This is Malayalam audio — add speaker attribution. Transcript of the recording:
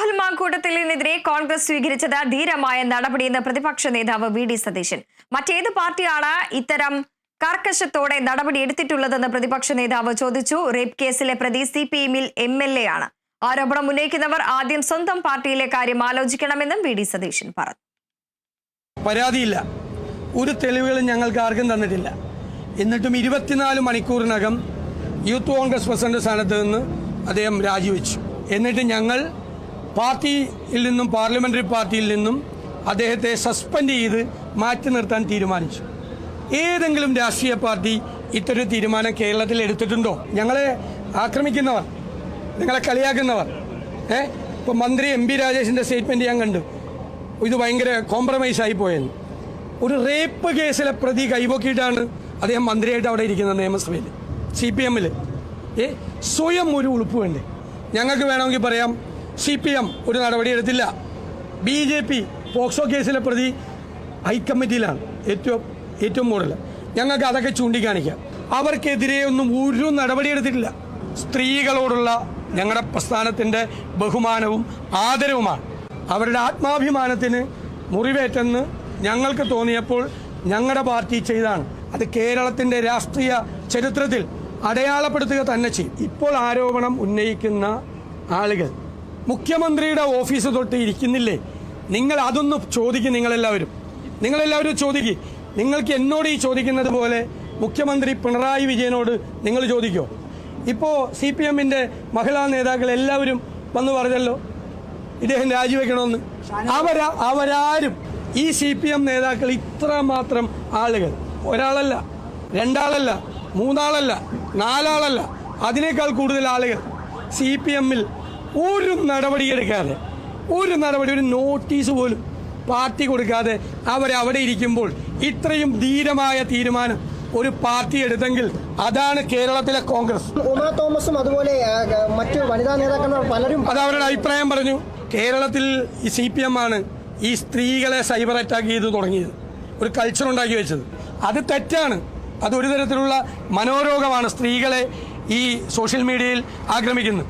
Speaker 1: രാഹുൽ മാങ്കൂട്ടത്തിലിനെതിരെ കോൺഗ്രസ് സ്വീകരിച്ചത് ധീരമായ നടപടിയെന്ന് പ്രതിപക്ഷ നേതാവ് വി ഡി സതീശൻ. മറ്റേത് പാർട്ടിയാണ് ഇത്തരം കർക്കശത്തോടെ നടപടിയെടുത്തിട്ടുള്ളതെന്ന് പ്രതിപക്ഷ നേതാവ് ചോദിച്ചു. റേപ്പ് കേസിലെ പ്രതി സി പി എമ്മിൽ എം എൽ എ ആണ്. ആരോപണം ഉന്നയിക്കുന്നവർ ആദ്യം സ്വന്തം പാർട്ടിയിലെ കാര്യം ആലോചിക്കണമെന്നും വി ഡി സതീശൻ പറഞ്ഞു.
Speaker 2: പരാതിയില്ല. ഒരു തെളിവുകളും ഞങ്ങൾക്ക് ആർക്കും തന്നിട്ടില്ല. എന്നിട്ടും ഇരുപത്തിനാല് മണിക്കൂറിനകം യൂത്ത് കോൺഗ്രസ് പ്രസിഡന്റ് സ്ഥാനത്ത് നിന്ന് അദ്ദേഹം രാജിവെച്ചു. എന്നിട്ട് ഞങ്ങൾ പാർട്ടിയിൽ നിന്നും പാർലമെന്ററി പാർട്ടിയിൽ നിന്നും അദ്ദേഹത്തെ സസ്പെൻഡ് ചെയ്ത് മാറ്റി നിർത്താൻ തീരുമാനിച്ചു. ഏതെങ്കിലും രാഷ്ട്രീയ പാർട്ടി ഇത്തരം തീരുമാനം കേരളത്തിൽ എടുത്തിട്ടുണ്ടോ? ഞങ്ങളെ ആക്രമിക്കുന്നവർ നിങ്ങളെ കളിയാക്കുന്നവർ. ഏ? ഇപ്പോൾ മന്ത്രി എം പി രാജേഷിന്റെ സ്റ്റേറ്റ്മെന്റ് ഞാൻ കണ്ടു. ഇത് ഭയങ്കര കോംപ്രമൈസ് ആയി പോയെന്ന്. ഒരു റേപ്പ് കേസിലെ പ്രതി കൈപൊക്കിയിട്ടാണ് അദ്ദേഹം മന്ത്രിയായിട്ട് അവിടെ ഇരിക്കുന്നത് നിയമസഭയിൽ സി പി എമ്മിൽ ഏ? സ്വയം ഒരു ഉളുപ്പ് വേണ്ടേ? ഞങ്ങൾക്ക് വേണമെങ്കിൽ പറയാം സി പി എം ഒരു നടപടി എടുത്തില്ല ബി ജെ പി പോക്സോ കേസിലെ പ്രതി ഹൈക്കമ്മിറ്റിയിലാണ് ഏറ്റവും ഏറ്റവും കൂടുതൽ ഞങ്ങൾക്ക് അതൊക്കെ ചൂണ്ടിക്കാണിക്കാം. അവർക്കെതിരെ ഒന്നും ഒരു നടപടിയെടുത്തിട്ടില്ല. സ്ത്രീകളോടുള്ള ഞങ്ങളുടെ പ്രസ്ഥാനത്തിന്റെ ബഹുമാനവും ആദരവുമാണ്. അവരുടെ ആത്മാഭിമാനത്തിന് മുറിവേറ്റെന്ന് ഞങ്ങൾക്ക് തോന്നിയപ്പോൾ ഞങ്ങളുടെ പാർട്ടി ചെയ്താണ്. അത് കേരളത്തിന്റെ രാഷ്ട്രീയ ചരിത്രത്തിൽ അടയാളപ്പെടുത്തുക തന്നെ ചെയ്യും. ഇപ്പോൾ ആരോപണം ഉന്നയിക്കുന്ന ആളുകൾ മുഖ്യമന്ത്രിയുടെ ഓഫീസ് തൊട്ട് ഇരിക്കുന്നില്ലേ? നിങ്ങൾ അതൊന്ന് ചോദിക്കും നിങ്ങളെല്ലാവരും. നിങ്ങളെല്ലാവരും ചോദിക്കും. നിങ്ങൾക്ക് എന്നോട് ഈ ചോദിക്കുന്നത് പോലെ മുഖ്യമന്ത്രി പിണറായി വിജയനോട് നിങ്ങൾ ചോദിക്കോ? ഇപ്പോൾ സി പി എമ്മിന്റെ മഹിളാ നേതാക്കൾ എല്ലാവരും വന്ന് പറഞ്ഞല്ലോ ഇദ്ദേഹം രാജിവെക്കണമെന്ന്. അവരാ അവരാരും ഈ സി പി എം നേതാക്കൾ ഇത്രമാത്രം ആളുകൾ. ഒരാളല്ല രണ്ടാളല്ല മൂന്നാളല്ല നാലാളല്ല. അതിനേക്കാൾ കൂടുതൽ ആളുകൾ സി പി എമ്മിൽ ഒരു നടപടിയെടുക്കാതെ ഒരു നടപടി ഒരു നോട്ടീസ് പോലും പാർട്ടി കൊടുക്കാതെ അവരവിടെ ഇരിക്കുമ്പോൾ ഇത്രയും ധീരമായ തീരുമാനം ഒരു പാർട്ടി എടുത്തെങ്കിൽ അതാണ് കേരളത്തിലെ കോൺഗ്രസ്.
Speaker 3: ഉമാ തോമസും അതുപോലെ മറ്റു വനിതാ നേതാക്കന്മാർ പലരും
Speaker 2: അത് അവരുടെ അഭിപ്രായം പറഞ്ഞു. കേരളത്തിൽ ഈ സി പി എം ആണ് ഈ സ്ത്രീകളെ സൈബർ അറ്റാക്ക് ചെയ്ത് തുടങ്ങിയത്. ഒരു കൾച്ചർ ഉണ്ടാക്കി വെച്ചത്. അത് തെറ്റാണ്. അത് ഒരു തരത്തിലുള്ള മനോരോഗമാണ് സ്ത്രീകളെ ഈ സോഷ്യൽ മീഡിയയിൽ ആക്രമിക്കുന്നത്.